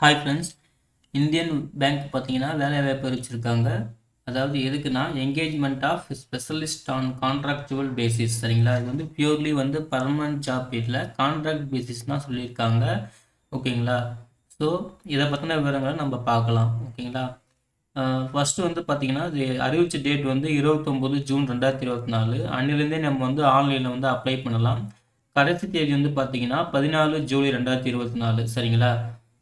Hi friends Indian bank பார்த்தீங்கன்னா வேலை வாய்ப்பு அறிவிச்சிருக்காங்க. அதாவது எதுக்குன்னா engagement of specialist on contractual basis சரிங்களா? இது வந்து பியூர்லி வந்து பர்மனன்ட் ஜாப் இல்லை கான்ட்ராக்ட் பேசிஸ் தான் சொல்லியிருக்காங்க. ஓகேங்களா? ஸோ இதை பற்றின விவரங்களை நம்ம பார்க்கலாம். ஓகேங்களா? ஃபஸ்ட்டு வந்து பார்த்தீங்கன்னா இது அறிவிச்ச டேட் வந்து இருபத்தொம்போது ஜூன் ரெண்டாயிரத்தி இருபத்தி நாலு. அன்னிலேருந்தே நம்ம வந்து ஆன்லைனில் வந்து அப்ளை பண்ணலாம். கடைசி தேதி வந்து பார்த்தீங்கன்னா பதினாலு ஜூலை ரெண்டாயிரத்தி இருபத்தி நாலு சரிங்களா?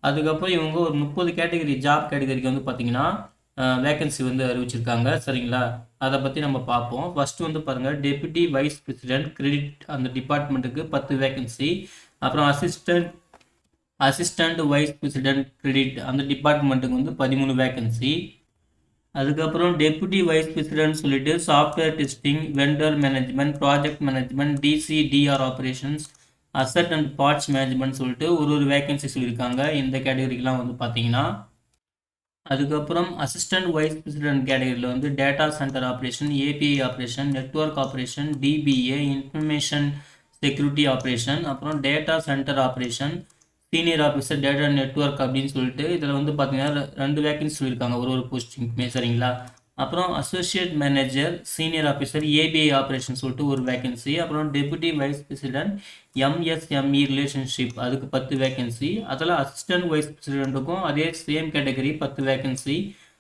அதுக்கப்புறம் இவங்க ஒரு முப்பது கேட்டகரி ஜாப் கேட்டகரிக்கு வந்து பார்த்தீங்கன்னா வேகன்சி வந்து அறிவிச்சிருக்காங்க. சரிங்களா? அதை பற்றி நம்ம பார்ப்போம் ஃபஸ்ட்டு வந்து பாருங்கள் டெபுட்டி வைஸ் பிரசிடென்ட் கிரெடிட் அந்த டிபார்ட்மெண்ட்டுக்கு பத்து வேகன்சி அப்புறம் assistant assistant vice president credit அந்த டிபார்ட்மெண்ட்டுக்கு வந்து பதிமூணு வேகன்சி அதுக்கப்புறம் டெபுட்டி வைஸ் பிரசிடென்ட் சொல்லிட்டு software testing vendor management project management DC DR operations asset and parts management சொல்லிட்டு ஒரு ஒரு வேகன்சி சொல்லியிருக்காங்க இந்த கேட்டகரிக்கெலாம் வந்து பார்த்தீங்கன்னா அதுக்கப்புறம் அசிஸ்டன்ட் வைஸ் பிரசிடென்ட் கேட்டகரியில் வந்து data centre operation API operation network operation DBA information security operation அப்புறம் data centre operation senior officer data network அப்படின்னு சொல்லிட்டு இதில் வந்து பார்த்தீங்கன்னா ரெண்டு வேகன்சி சொல்லியிருக்காங்க. ஒரு ஒரு போஸ்டிங்க்குமே சரிங்களா? அப்புறம் associate manager senior officer API operation சொல்லிட்டு ஒரு வேகன்சி அப்புறம் deputy vice president MSME relationship அதுக்கு பத்து வேகன்சி அதில் அசிஸ்டன்ட் வைஸ் பிரசிடென்ட்டுக்கும் அதே சேம் கேட்டகரி பத்து வேகன்சி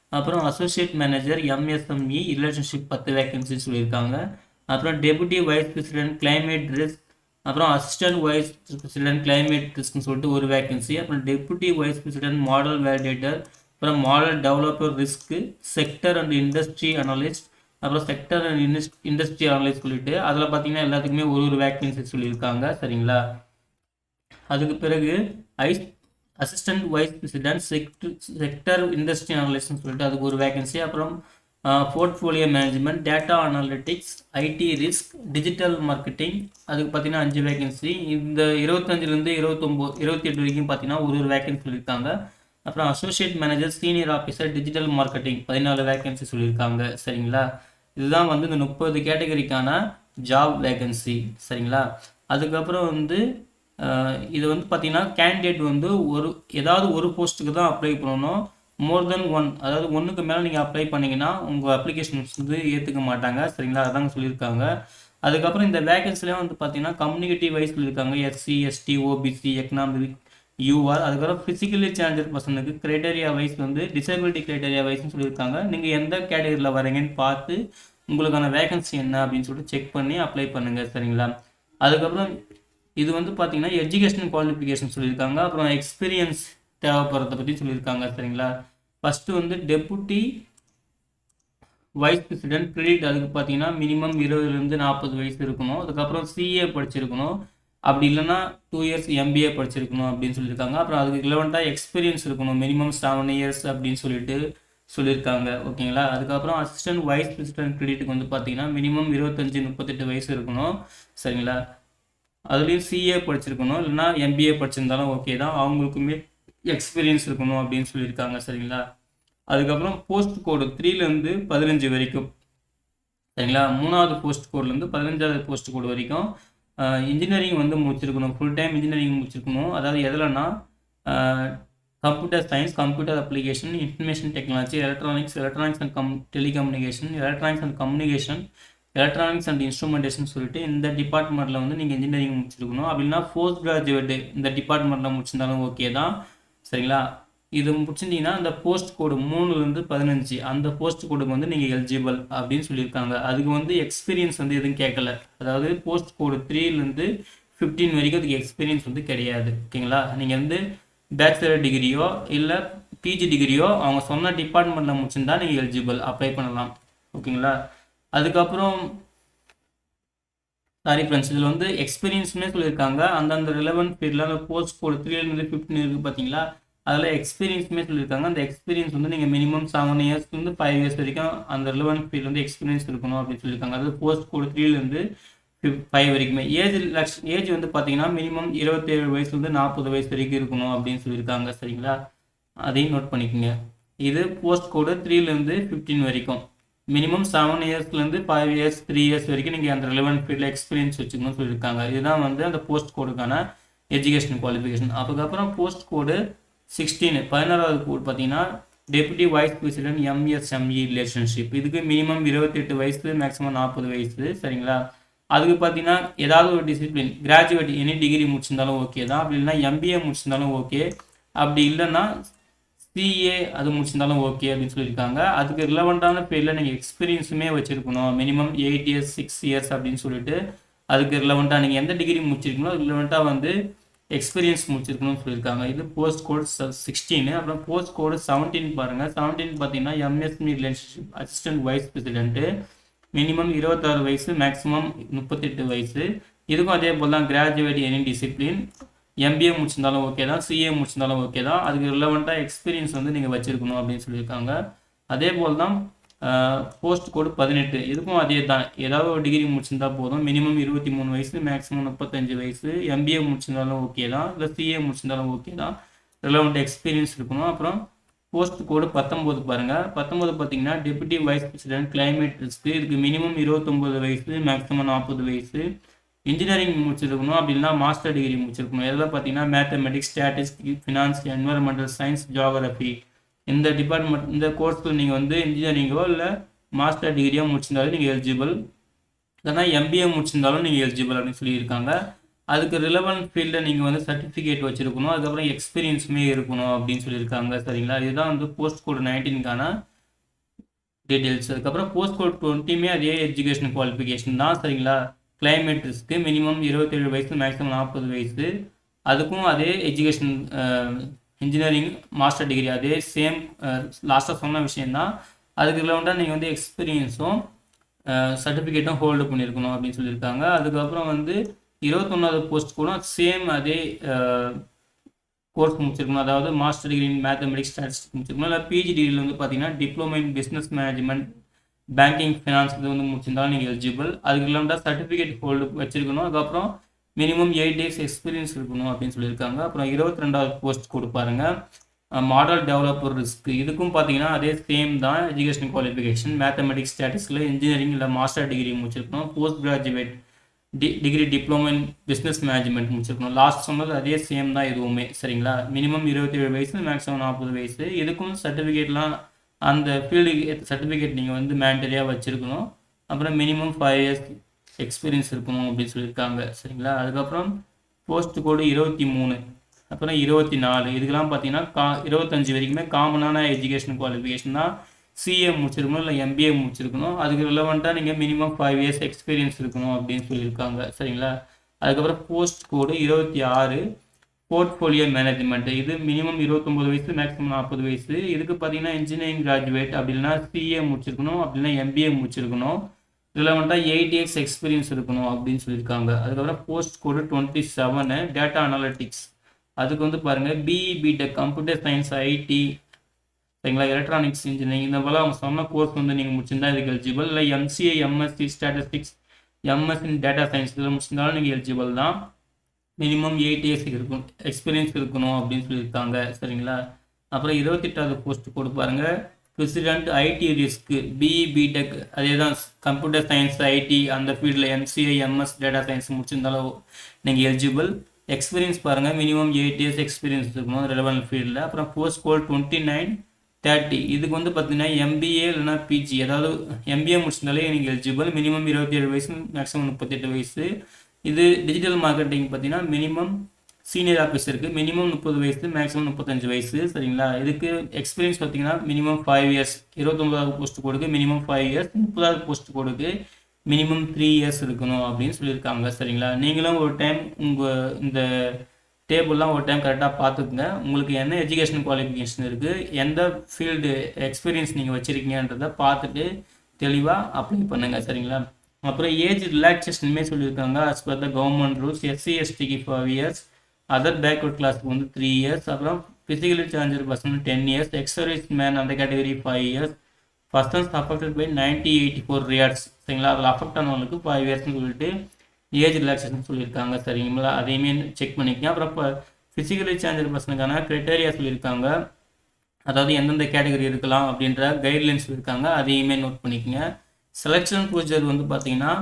அப்புறம் அசோசியேட் மேனேஜர் எம்எஸ்எம்இ ரிலேஷன்ஷிப் பத்து வேகன்சி சொல்லியிருக்காங்க. அப்புறம் deputy vice president climate risk அப்புறம் அசிஸ்டன்ட் வைஸ் பிரசிடென்ட் கிளைமேட் ரிஸ்க்னு சொல்லிட்டு ஒரு வேகன்சி அப்புறம் deputy vice president model validator அப்புறம் model developer risk sector and industry analyst அப்புறம் sector and indus industry analyst சொல்லிட்டு அதில் பார்த்தீங்கன்னா எல்லாத்துக்குமே ஒரு ஒரு வேக்கன்சி சொல்லியிருக்காங்க சரிங்களா? அதுக்கு பிறகு ice assistant vice president sector sector industry அனலிஸ்ட்னு சொல்லிட்டு அதுக்கு ஒரு வேகன்சி அப்புறம் portfolio management data analytics IT risk digital marketing அதுக்கு பார்த்தீங்கன்னா அஞ்சு வேகன்சி இந்த இருபத்தஞ்சிலேருந்து இருபத்தொம்போது இருபத்தி எட்டு வரைக்கும் பார்த்தீங்கன்னா ஒரு ஒரு வேகன்சி சொல்லியிருக்காங்க. அப்புறம் associate manager senior officer digital marketing பதினாலு வேகன்சி சொல்லியிருக்காங்க. சரிங்களா? இதுதான் வந்து இந்த முப்பது கேட்டகரிக்கான ஜாப் வேகன்சி சரிங்களா? அதுக்கப்புறம் வந்து இது வந்து பார்த்திங்கன்னா கேண்டிடேட் வந்து ஒரு ஏதாவது ஒரு போஸ்ட்டுக்கு தான் அப்ளை பண்ணணும். மோர் தென் ஒன் அதாவது ஒன்றுக்கு மேலே நீங்கள் அப்ளை பண்ணிங்கன்னா உங்கள் அப்ளிகேஷன்ஸ் வந்து ஏற்றுக்க மாட்டாங்க. சரிங்களா? அதாங்க சொல்லியிருக்காங்க. அதுக்கப்புறம் இந்த வேகன்சிலாம் வந்து பார்த்தீங்கன்னா கம்யூனிகேட்டிவ் வைஸ் சொல்லியிருக்காங்க SC ST OBC economic UR அதுக்கப்புறம் ஃபிசிக்கலி சேலஞ்சர் பர்சனுக்கு க்ரைட்டேரியா வைஸ் வந்து டிசபிலிட்டி கிரைட்டேரியா வைஸ்னு சொல்லியிருக்காங்க. நீங்கள் எந்த கேட்டகரியில் வரீங்கன்னு பார்த்து உங்களுக்கான வேகன்சி என்ன அப்படின்னு சொல்லிட்டு செக் பண்ணி அப்ளை பண்ணுங்கள் சரிங்களா? அதுக்கப்புறம் இது வந்து பார்த்தீங்கன்னா எஜுகேஷன் குவாலிஃபிகேஷன் சொல்லியிருக்காங்க. அப்புறம் எக்ஸ்பீரியன்ஸ் தேவைப்படுறத பற்றி சொல்லியிருக்காங்க சரிங்களா? ஃபஸ்ட்டு வந்து டெப்புட்டி வைஸ் பிரசிடென்ட் கிரெடிட் அதுக்கு பார்த்தீங்கன்னா மினிமம் இருபதுலேருந்து நாற்பது வயசு இருக்கணும். அதுக்கப்புறம் சிஏ படிச்சிருக்கணும். அப்படி இல்லைன்னா டூ இயர்ஸ் எம்பிஏ படிச்சிருக்கணும் அப்படின்னு சொல்லியிருக்காங்க. அப்புறம் அதுக்கு ரிலவெண்ட்டாக எக்ஸ்பீரியன்ஸ் இருக்கணும். மினிமம் செவன் இயர்ஸ் அப்படின்னு சொல்லிட்டு சொல்லியிருக்காங்க. ஓகேங்களா? அதுக்கப்புறம் அசிஸ்டன்ட் வைஸ் பிரசிடென்ட் கிரெடிட்டுக்கு வந்து பார்த்தீங்கன்னா மினிமம் இருபத்தஞ்சி முப்பத்தெட்டு வயசு இருக்கணும். சரிங்களா? அதுலேயும் சிஏ படிச்சிருக்கணும். இல்லைனா எம்பிஏ படிச்சிருந்தாலும் ஓகே தான். அவங்களுக்குமே எக்ஸ்பீரியன்ஸ் இருக்கணும் அப்படின்னு சொல்லியிருக்காங்க. சரிங்களா? அதுக்கப்புறம் போஸ்ட் கோடு த்ரீலேருந்து பதினஞ்சு வரைக்கும். சரிங்களா? மூணாவது போஸ்ட் கோட்லேருந்து பதினஞ்சாவது போஸ்ட் கோடு வரைக்கும் இன்ஜினியரிங் வந்து முடிச்சிருக்கணும். ஃபுல் டைம் இன்ஜினியரிங் முடிச்சிருக்கணும். அதாவது எதுலன்னா computer science computer application information technology electronics electronics and cum telecommunication electronics and communication electronics and instrumentation சொல்லிட்டு இந்த டிபார்ட்மெண்ட்டில் வந்து நீங்கள் இன்ஜினியரிங் முடிச்சிருக்கணும். அப்படின்னா போஸ்ட் கிராஜுவேட்டு இந்த டிபார்ட்மெண்ட்டில் முடிச்சிருந்தாலும் ஓகே தான். சரிங்களா? இது பிடிச்சிருந்தீங்கன்னா அந்த போஸ்ட் கோடு மூணுலேருந்து பதினஞ்சு அந்த போஸ்ட் கோடுக்கு வந்து நீங்கள் எலிஜிபிள் அப்படின்னு சொல்லியிருக்காங்க. அதுக்கு வந்து எக்ஸ்பீரியன்ஸ் வந்து எதுவும் கேட்கல. அதாவது போஸ்ட் கோடு த்ரீலேருந்து ஃபிஃப்டீன் வரைக்கும் அதுக்கு எக்ஸ்பீரியன்ஸ் வந்து கிடையாது. ஓகேங்களா நீங்கள் வந்து பேச்சுலர் டிகிரியோ இல்லை பிஜி டிகிரியோ அவங்க சொன்ன டிபார்ட்மெண்ட்டில் முடிச்சிருந்தா நீங்கள் எலிஜிபிள் அப்ளை பண்ணலாம். ஓகேங்களா அதுக்கப்புறம் சாரி ஃப்ரெண்ட்ஸ் இதில் வந்து எக்ஸ்பீரியன்ஸ்னே சொல்லியிருக்காங்க. அந்தந்த ரிலவெண்ட் பீரியடில் அந்த போஸ்ட் கோடு த்ரீலேருந்து ஃபிஃப்டின் இருக்குது பார்த்தீங்களா அதில் எக்ஸ்பீரியன்ஸுமே சொல்லியிருக்காங்க அந்த எக்ஸ்பீரியன்ஸ் வந்து நீங்கள் மினிமம் செவன் இயர்ஸ்லேருந்து ஃபைவ் இயர்ஸ் வரைக்கும் அந்த ரிலவன் ஃபீல்டு வந்து எக்ஸ்பீரியன்ஸ் இருக்கணும் அப்படின்னு சொல்லியிருக்காங்க அதாவது போஸ்ட் கோடு த்ரீலேருந்து ஃபைவ் வரைக்குமே. ஏஜ் லக்ஷ் ஏஜ் வந்து பார்த்தீங்கன்னா மினிமம் இருபத்தேழு வயசுலேருந்து நாற்பது வயசு வரைக்கும் இருக்கணும் அப்படின்னு சொல்லியிருக்காங்க சரிங்களா? அதையும் நோட் பண்ணிக்கோங்க. இது போஸ்ட் கோடு த்ரீலேருந்து ஃபிஃப்டீன் வரைக்கும். மினிமம் செவன் இயர்ஸ்லேருந்து ஃபைவ் இயர்ஸ் த்ரீ இயர்ஸ் வரைக்கும் நீங்கள் அந்த ரிலவன் ஃபீல்டில் எக்ஸ்பீரியன்ஸ் வச்சுக்கணும்னு சொல்லியிருக்காங்க இதுதான் வந்து அந்த போஸ்ட் கோடுக்கான எஜுகேஷன் குவாலிஃபிகேஷன் அதுக்கப்புறம் போஸ்ட் கோடு சிக்ஸ்டீன் பதினாறாவது கோட் பார்த்தீங்கன்னா deputy vice president MSME relationship இதுக்கு மினிமம் இருபத்தெட்டு வயசு மேக்ஸிமம் நாற்பது வயசு சரிங்களா? அதுக்கு பார்த்தீங்கன்னா ஏதாவது ஒரு டிசிப்ளின் கிராஜுவேட் எனி டிகிரி முடிச்சிருந்தாலும் ஓகே தான். அப்படி இல்லைன்னா எம்பிஏ முடிச்சிருந்தாலும் ஓகே அப்படி இல்லைன்னா சிஏ அது முடிச்சிருந்தாலும் ஓகே அப்படின்னு சொல்லியிருக்காங்க. அதுக்கு ரிலவெண்ட்டான பேரில் நீங்கள் எக்ஸ்பீரியன்ஸுமே வச்சுருக்கணும். Minimum eight years six years அப்படின்னு சொல்லிட்டு அதுக்கு ரிலவெண்ட்டாக நீங்கள் எந்த டிகிரி முடிச்சிருக்கீங்களோ ரிலவெண்ட்டாக வந்து எக்ஸ்பீரியன்ஸ் முடிச்சிருக்கணும்னு சொல்லியிருக்காங்க. இது போஸ்ட் கோட் சிக்ஸ்டீனு அப்புறம் போஸ்ட் கோடு செவன்டீன் பாருங்கள் செவன்டீன் பார்த்தீங்கன்னா MSME relationship assistant vice president minimum இருபத்தாறு வயசு மேக்ஸிமம் முப்பத்தெட்டு வயசு. இதுக்கும் அதே போல் தான் கிராஜுவேட் எனி டிசிப்ளின் எம்பிஏ முடிச்சிருந்தாலும் ஓகே தான். சிஏ முடிச்சிருந்தாலும் ஓகே தான். அதுக்கு ரிலவெண்ட்டாக எக்ஸ்பீரியன்ஸ் வந்து நீங்கள் வச்சுருக்கணும் அப்படின்னு சொல்லியிருக்காங்க. அதே போல் தான் போஸ்ட் கோடு பதினெட்டு. இதுக்கும் அதே தான் ஏதாவது ஒரு டிகிரி முடிச்சிருந்தா போதும். மினிமம் இருபத்தி மூணு வயசு மேக்ஸிமம் முப்பத்தஞ்சு வயசு. எம்பிஏ முடிச்சிருந்தாலும் ஓகே தான். இல்லை சிஏ முடிச்சிருந்தாலும் ஓகே தான். ரிலவெண்ட் எக்ஸ்பீரியன்ஸ் இருக்கணும். அப்புறம் போஸ்ட் கோடு பத்தொம்போது பாருங்கள் பத்தொம்போது பார்த்தீங்கன்னா deputy vice president climate risk இதுக்கு மினிமம் இருபத்தொம்போது வயசு மேக்ஸிமம் நாற்பது வயசு. இன்ஜினியரிங் முடிச்சிருக்கணும். அப்படின்னா மாஸ்டர் டிகிரி முடிச்சிருக்கணும். எதாவது பார்த்தீங்கன்னா mathematics statistic finance environmental science geography இந்த டிபார்ட்மெண்ட் இந்த கோர்ஸில் நீங்கள் வந்து இன்ஜினியரிங்கோ இல்லை மாஸ்டர் டிகிரியோ முடிச்சிருந்தாலும் நீங்கள் எலிஜிபிள் இல்லைனா எம்பிஏ முடிச்சிருந்தாலும் நீங்கள் எலிஜிபிள் அப்படின்னு சொல்லியிருக்காங்க. அதுக்கு ரிலவெண்ட் ஃபீல்டில் நீங்கள் வந்து சர்டிஃபிகேட் வச்சுருக்கணும். அதுக்கப்புறம் எக்ஸ்பீரியன்ஸுமே இருக்கணும் அப்படின்னு சொல்லியிருக்காங்க. சரிங்களா? இதுதான் வந்து போஸ்ட் கோட் நைன்டீனுக்கான டீட்டெயில்ஸ் அதுக்கப்புறம் போஸ்ட் கோட் டுவெண்ட்டியுமே அதே எஜுகேஷன் குவாலிஃபிகேஷன் தான். சரிங்களா? கிளைமேட் ரிஸ்க்கு மினிமம் இருபத்தேழு வயசு மேக்ஸிமம் நாற்பது வயசு. அதுக்கும் அதே எஜுகேஷன் இன்ஜினியரிங் மாஸ்டர் டிகிரி அதே சேம் லாஸ்ட்டாக uh, சொன்ன விஷயந்தான் அதுக்கு ரிலவெண்ட்டாக நீங்கள் வந்து எக்ஸ்பீரியன்ஸும் சர்டிஃபிகேட்டும் ஹோல்டு பண்ணியிருக்கணும் அப்படின்னு சொல்லியிருக்காங்க. அதுக்கப்புறம் வந்து இருபத்தொன்னாவது போஸ்ட் கூட சேம் அதே uh, கோர்ஸ் முடிச்சிருக்கணும். அதாவது master degree in mathematics statistic முடிச்சிருக்கணும். இல்லை பிஜி டிகிரியில் வந்து பார்த்தீங்கன்னா diploma in business management banking finance இது வந்து முடிச்சிருந்தாலும் நீங்கள் எலிஜிபிள் அதுக்கு இல்லாமல் சர்டிஃபிகேட் ஹோல்டு வச்சிருக்கணும். அதுக்கப்புறம் மினிமம் எயிட் டேஸ் எக்ஸ்பீரியன்ஸ் இருக்கணும் அப்படின்னு சொல்லியிருக்காங்க. அப்புறம் இருபத்தி ரெண்டாவது போஸ்ட் கொடுப்பாருங்க மாடல் டெவலப்பர் ரிஸ்க் இதுக்கும் பார்த்தீங்கன்னா அதே சேம் தான் எஜுகேஷன் குவாலிஃபிகேஷன் மேத்தமெட்டிக்ஸ் ஸ்டாட்டிஸ்டில் இன்ஜினியரிங் இல்லை மாஸ்டர் டிகிரி முடிச்சிருக்கணும். Post graduate D degree diploma in business management முடிச்சிருக்கணும். லாஸ்ட் சொன்னது அதே சேம் தான் எதுவுமே. சரிங்களா? மினிமம் இருபத்தேழு வயசு மேக்ஸிமம் நாற்பது வயசு. இதுக்கும் சர்டிஃபிகேட்லாம் அந்த ஃபீல்டு சர்டிஃபிகேட் நீங்கள் வந்து மேண்டரியாக வச்சுருக்கணும். அப்புறம் மினிமம் ஃபைவ் இயர்ஸ் எக்ஸ்பீரியன்ஸ் இருக்கணும் அப்படின்னு சொல்லியிருக்காங்க. சரிங்களா? அதுக்கப்புறம் போஸ்ட் கோடு இருபத்தி மூணு. அப்புறம் இருபத்தி நாலு. இதுக்கெல்லாம் பார்த்தீங்கன்னா கா இருபத்தஞ்சி வரைக்குமே காமனான எஜுகேஷன் குவாலிஃபிகேஷன் தான் சிஏ முடிச்சிருக்கணும் இல்லை எம்பிஏ முடிச்சிருக்கணும். அதுக்கு ரிலவெண்ட்டாக நீங்கள் மினிமம் ஃபைவ் இயர்ஸ் எக்ஸ்பீரியன்ஸ் இருக்கணும் அப்படின்னு சொல்லியிருக்காங்க. சரிங்களா? அதுக்கப்புறம் போஸ்ட் கோடு இருபத்தி ஆறு. போர்ட்ஃபோலியோ மேனேஜ்மெண்ட் இது மினிமம் இருபத்தொம்போது வயசு மேக்ஸிமம் நாற்பது வயசு. இதுக்கு பார்த்தீங்கன்னா இன்ஜினியரிங் கிராஜுவேட் அப்படின்னா சிஏ முடிச்சிருக்கணும். அப்படின்னா எம்பிஏ முடிச்சிருக்கணும். ரிலவெண்ட்டாக எயிட் இயர்ஸ் எக்ஸ்பீரியன்ஸ் இருக்கணும் அப்படின்னு சொல்லியிருக்காங்க. அதுக்கப்புறம் post code twenty seven data analytics அதுக்கு வந்து பாருங்கள் BE BTech computer science IT சரிங்களா எலக்ட்ரானிக்ஸ் இன்ஜினியரிங் இந்த போல் அவங்க சொன்ன கோர்ஸ் வந்து நீங்கள் முடிச்சிருந்தா இதுக்கு எலிஜிபிள் இல்லை MCA MSc statistics MS in data science இதில் முடிச்சிருந்தாலும் நீங்கள் எலிஜிபிள் தான். மினிமம் எயிட் இயர்ஸ் இருக்கும் எக்ஸ்பீரியன்ஸ் இருக்கணும் அப்படின்னு சொல்லியிருக்காங்க சரிங்களா. அப்புறம் இருபத்தெட்டாவது போஸ்ட் கொடுப்பாருங்க பாருங்கள் president IT risk BE BTech அதே தான் கம்ப்யூட்டர் சயின்ஸ் ஐடி அந்த ஃபீல்டில் எம்சிஐ எம்எஸ் டேட்டா சயின்ஸ் முடிச்சிருந்தாலும் நீங்கள் எலிஜிபிள் எக்ஸ்பீரியன்ஸ் பாருங்கள் மினிமம் எயிட் இயர்ஸ் எக்ஸ்பீரியன்ஸ் இருக்கணும் ரெலவெண்ட் ஃபீல்டில் அப்புறம் post code twenty nine thirty இதுக்கு வந்து பார்த்தீங்கன்னா எம்பிஏ இல்லைனா பிஜி அதாவது எம்பிஏ முடிச்சிருந்தாலே நீங்கள் எலிஜிபிள் மினிமம் இருபத்தி ஏழு வயசு மேக்ஸிமம் முப்பத்தெட்டு வயசு. இது டிஜிட்டல் மார்க்கெட்டிங் பார்த்தீங்கன்னா மினிமம் சீனியர் ஆஃபீஸருக்கு மினிமம் முப்பது வயசு மேக்ஸிமம் முப்பத்தஞ்சு வயசு சரிங்களா? இதுக்கு எக்ஸ்பீரியன்ஸ் பார்த்தீங்கன்னா மினிமம் ஃபைவ் இயர்ஸ் இருபத்தொம்பதாவது போஸ்ட் கொடுக்கு மினிமம் ஃபைவ் இயர்ஸ் முப்பதாவது போஸ்ட் கொடுக்கு மினிமம் த்ரீ இயர்ஸ் இருக்கணும் அப்படின்னு சொல்லியிருக்காங்க சரிங்களா? நீங்களும் ஒரு டைம் உங்கள் இந்த டேபிள்லாம் ஒரு டைம் கரெக்டாக பார்த்துக்குங்க. உங்களுக்கு என்ன எஜுகேஷன் குவாலிஃபிகேஷன் இருக்குது எந்த ஃபீல்டு எக்ஸ்பீரியன்ஸ் நீங்கள் வச்சுருக்கீங்கன்றதை பார்த்துட்டு தெளிவாக அப்ளை பண்ணுங்கள் சரிங்களா? அப்புறம் ஏஜ் ரிலாக்ஸேஷனுமே சொல்லியிருக்காங்க as per the government rules SC எஸ்டிக்கு ஃபைவ் இயர்ஸ் அதர் பேக்வர்ட் கிளாஸ்க்கு வந்து த்ரீ இயர்ஸ் அப்புறம் physically challenger person ten years ex service man அந்த category five years persons affected by ninety eighty four riots சரிங்களா? அதில் affect ஆனவங்களுக்கு five இயர்ஸ்னு சொல்லிட்டு age relaxation சொல்லியிருக்காங்க. சரிங்களா? அதையுமே செக் பண்ணிக்கோங்க அப்புறம் இப்போ ஃபிசிக்கலி சேஞ்சர் பர்சனுக்கான க்ரைட்டேரியா சொல்லியிருக்காங்க. அதாவது எந்தெந்த கேட்டகரி இருக்கலாம் அப்படின்ற கைட்லைன்ஸ் இருக்காங்க அதையுமே நோட் பண்ணிக்கோங்க. செலெக்ஷன் ப்ரொசீஜர் வந்து பார்த்தீங்கன்னா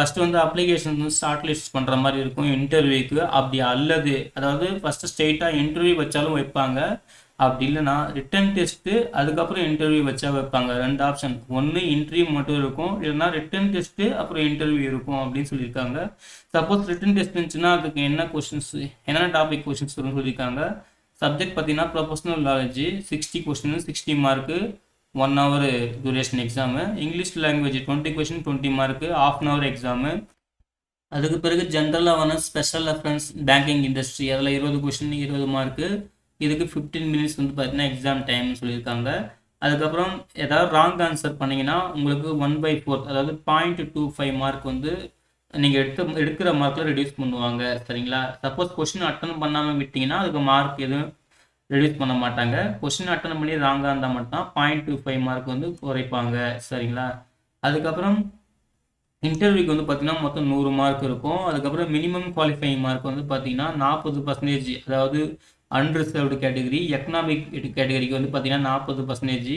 ஃபஸ்ட்டு வந்து அப்ளிகேஷன் வந்து ஷார்ட் லிஸ்ட் பண்ணுற மாதிரி இருக்கும். இன்டர்வியூக்கு அப்படி அல்லது அதாவது ஃபஸ்ட்டு ஸ்ட்ரெயிட்டாக இன்டர்வியூ வச்சாலும் வைப்பாங்க. அப்படி இல்லைன்னா ரிட்டன் டெஸ்ட்டு அதுக்கப்புறம் இன்டர்வியூ வச்சா வைப்பாங்க. ரெண்டு ஆப்ஷன் ஒன்று இன்டர்வியூ மட்டும் இருக்கும். இல்லைன்னா ரிட்டன் டெஸ்ட்டு அப்புறம் இன்டர்வியூ இருக்கும் அப்படின்னு சொல்லியிருக்காங்க. சப்போஸ் ரிட்டன் டெஸ்ட் இருந்துச்சுன்னா அதுக்கு என்ன கொஷின்ஸ் என்னென்ன டாபிக் கொஷின்ஸ் வரும்னு சொல்லியிருக்காங்க. சப்ஜெக்ட் பார்த்தீங்கன்னா professional knowledge sixty question sixty mark one hour duration exam English language twenty question twenty mark of an hour exam அதுக்கு பிறகு ஜென்ரலாக வந்து ஸ்பெஷல் ரெஃபரன்ஸ் பேங்கிங் இண்டஸ்ட்ரி அதில் இருபது கொஷின் இருபது மார்க்கு இதுக்கு ஃபிஃப்டீன் மினிட்ஸ் வந்து பார்த்தீங்கன்னா எக்ஸாம் டைம்னு சொல்லியிருக்காங்க. அதுக்கப்புறம் ஏதாவது ராங் ஆன்சர் பண்ணிங்கன்னா உங்களுக்கு ஒன் பை ஃபோர் அதாவது பாயிண்ட் டூ ஃபைவ் மார்க் வந்து நீங்கள் எடுத்த எடுக்கிற மார்க்கில் ரெடியூஸ் பண்ணுவாங்க. சரிங்களா? சப்போஸ் கொஷின் அட்டன் பண்ணாமல் விட்டிங்கன்னா அதுக்கு மார்க் எதுவும் ரெடியூஸ் பண்ண மாட்டாங்க. கொஸ்டின் அட்டன் பண்ணி ராங்காக இருந்தால் மட்டும் பாயிண்ட் டூ ஃபைவ் மார்க் வந்து குறைப்பாங்க. சரிங்களா? அதுக்கப்புறம் இன்டர்வியூக்கு வந்து பார்த்தீங்கன்னா மொத்தம் நூறு மார்க் இருக்கும். அதுக்கப்புறம் மினிமம் குவாலிஃபைங் மார்க் வந்து பார்த்தீங்கன்னா நாற்பது பர்சன்டேஜ் அதாவது அன்ரிசர்வ்டு கேட்டகரி எக்கனாமிக் கேட்டகரிக்கு வந்து பார்த்தீங்கன்னா நாற்பது percentage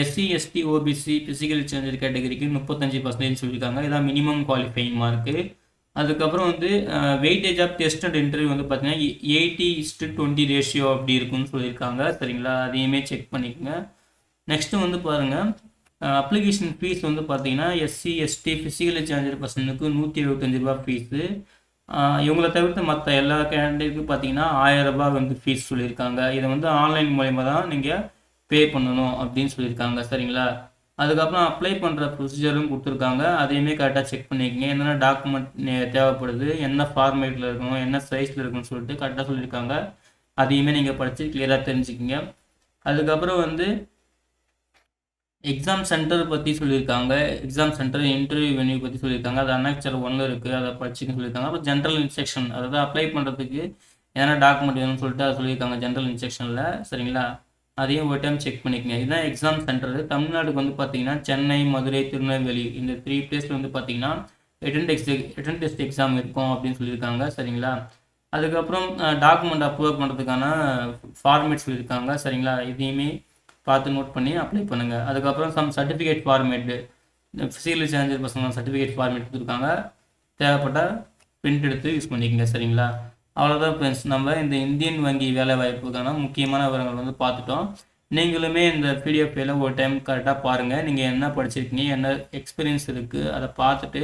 SC ST OBC physical changer கேட்டகரிக்கு முப்பத்தஞ்சு பர்சன்டேஜ் சொல்லியிருக்காங்க இதான் மினிமம் குவாலிஃபைங் மார்க்கு அதுக்கப்புறம் வந்து weightage of test and interview வந்து பார்த்தீங்கன்னா எயிட்டி இஸ்டு டுவெண்ட்டி ரேஷியோ அப்படி இருக்குன்னு சொல்லியிருக்காங்க. சரிங்களா? அதையுமே செக் பண்ணிக்கோங்க. நெக்ஸ்ட்டு வந்து பாருங்கள் அப்ளிகேஷன் ஃபீஸ் வந்து பார்த்தீங்கன்னா எஸ்சி எஸ்டி ஃபிசிக்கல் சேஞ்சர் பர்சனுக்கு நூற்றி எழுபத்தஞ்சு ரூபா ஃபீஸு இவங்களை தவிர்த்து மற்ற எல்லா கேண்டிடேட்டுக்கும் பார்த்தீங்கன்னா ஆயிரம் ரூபாய் வந்து ஃபீஸ் சொல்லியிருக்காங்க. இதை வந்து ஆன்லைன் மூலயமா தான் நீங்கள் பே பண்ணணும் அப்படின்னு சொல்லியிருக்காங்க. சரிங்களா? அதுக்கப்புறம் அப்ளை பண்ணுற ப்ரொசீஜரும் கொடுத்துருக்காங்க. அதையுமே கரெக்டாக செக் பண்ணிக்கங்க. என்னென்ன டாக்குமெண்ட் தேவைப்படுது என்ன ஃபார்மேட்டில் இருக்கணும் என்ன சைஸில் இருக்குன்னு சொல்லிட்டு கரெக்டாக சொல்லியிருக்காங்க. அதையுமே நீங்கள் படித்து கிளியராக தெரிஞ்சுக்கிங்க. அதுக்கப்புறம் வந்து எக்ஸாம் சென்டர் பற்றி சொல்லியிருக்காங்க. எக்ஸாம் சென்டர் இன்டர்வியூ வென்யூ பற்றி சொல்லியிருக்காங்க. அது அனெக்சர் ஒன்றில் இருக்குது அதை படிச்சுக்கன்னு சொல்லியிருக்காங்க. அப்புறம் ஜென்ரல் இன்ஸ்ட்ரக்ஷன் அதாவது அப்ளை பண்ணுறதுக்கு என்னென்ன டாக்குமெண்ட் வேணும்னு சொல்லிட்டு அதை சொல்லியிருக்காங்க ஜென்ரல் இன்ஸ்ட்ரக்ஷனில் சரிங்களா? அதையும் ஒரு டைம் செக் பண்ணிக்கங்க. இதுதான் எக்ஸாம் சென்டர் தமிழ்நாடுக்கு வந்து பார்த்தீங்கன்னா சென்னை மதுரை திருநெல்வேலி இந்த த்ரீ பிளேஸில் வந்து பார்த்தீங்கன்னா written test written test exam இருக்கும் அப்படின்னு சொல்லியிருக்காங்க. சரிங்களா? அதுக்கப்புறம் டாக்குமெண்ட் அப்லோட் பண்ணுறதுக்கான ஃபார்மேட் சொல்லியிருக்காங்க. சரிங்களா? இதையுமே பார்த்து நோட் பண்ணி அப்ளை பண்ணுங்கள் அதுக்கப்புறம் some certificate format physical challenger பசங்க சர்டிஃபிகேட் ஃபார்மேட் கொடுத்துருக்காங்க. தேவைப்பட்டால் பிரிண்ட் எடுத்து யூஸ் பண்ணிக்கோங்க. சரிங்களா? அவ்வளோதான் ஃப்ரெண்ட்ஸ் நம்ம இந்த இந்தியன் வங்கி வேலை வாய்ப்புக்கான முக்கியமான விவரங்கள் வந்து பார்த்துட்டோம். நீங்களுமே இந்த பிடிஎஃப் வேலை ஒரு டைம் கரெக்டாக பாருங்கள் நீங்கள் என்ன படிச்சிருக்கீங்க என்ன எக்ஸ்பீரியன்ஸ் இருக்குது அதை பார்த்துட்டு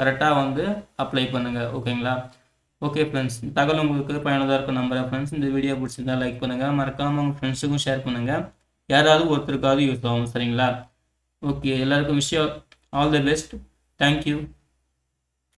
கரெக்டாக வந்து அப்ளை பண்ணுங்கள் ஓகேங்களா? ஓகே ஃப்ரெண்ட்ஸ் தகவல் உங்களுக்கு பயனுள்ளதாக இருக்கும் நம்புகிறேன் ஃப்ரெண்ட்ஸ் இந்த வீடியோ பிடிச்சிருந்தா லைக் பண்ணுங்கள் மறக்காமல் உங்கள் ஃப்ரெண்ட்ஸுக்கும் ஷேர் பண்ணுங்கள் யாராவது ஒருத்தருக்காவது யூஸ் ஆகும். சரிங்களா? ஓகே. எல்லாருக்கும் விஷயம் ஆல் தி பெஸ்ட் தேங்க்யூ